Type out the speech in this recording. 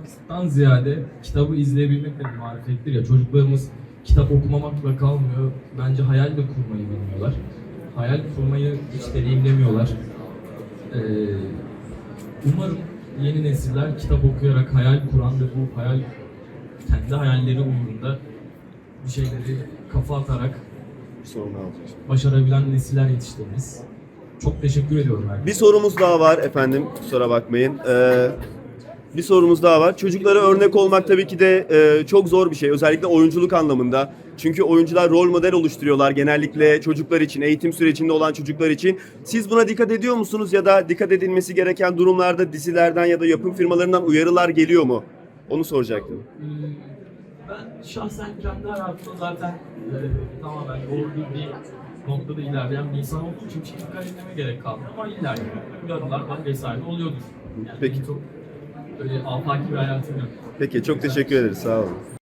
okumaktan ziyade kitabı izleyebilmek de bir marifettir ya. Çocuklarımız kitap okumamakla kalmıyor. Bence hayal de kurmayı bilmiyorlar. Hayal kurmayı hiç deneyimlemiyorlar. Ee, umarım yeni nesiller kitap okuyarak hayal kuran ve bu hayal kendi hayalleri uğrunda bir şeyleri kafa atarak sorun alacağız. başarabilen nesiller yetiştiririz. Çok teşekkür ediyorum herkese. Bir sorumuz daha var efendim. Kusura bakmayın. Ee, bir sorumuz daha var. Çocuklara örnek olmak tabii ki de e, çok zor bir şey. Özellikle oyunculuk anlamında. Çünkü oyuncular rol model oluşturuyorlar. Genellikle çocuklar için, eğitim sürecinde olan çocuklar için. Siz buna dikkat ediyor musunuz ya da dikkat edilmesi gereken durumlarda dizilerden ya da yapım firmalarından uyarılar geliyor mu? Onu soracaktım. Ee, Ben şahsen kendi hayatımda zaten e, tamamen doğru bir noktada ilerleyen bir insan olduğum için hiç dikkat etmeme gerek kalmıyor ama ilerliyor. Uyarılar var vesaire oluyordur. Yani Peki. çok öyle afaki bir hayatım yok. Peki çok teşekkür ederiz. Sağ olun.